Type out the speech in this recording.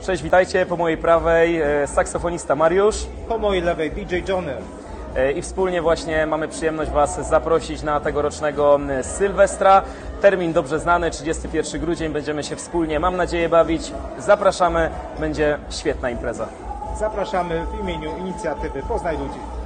Cześć, witajcie. Po mojej prawej e, saksofonista Mariusz. Po mojej lewej DJ Johnny. E, I wspólnie właśnie mamy przyjemność Was zaprosić na tegorocznego Sylwestra. Termin dobrze znany, 31 grudzień. Będziemy się wspólnie, mam nadzieję, bawić. Zapraszamy, będzie świetna impreza. Zapraszamy w imieniu inicjatywy Poznaj Ludzi.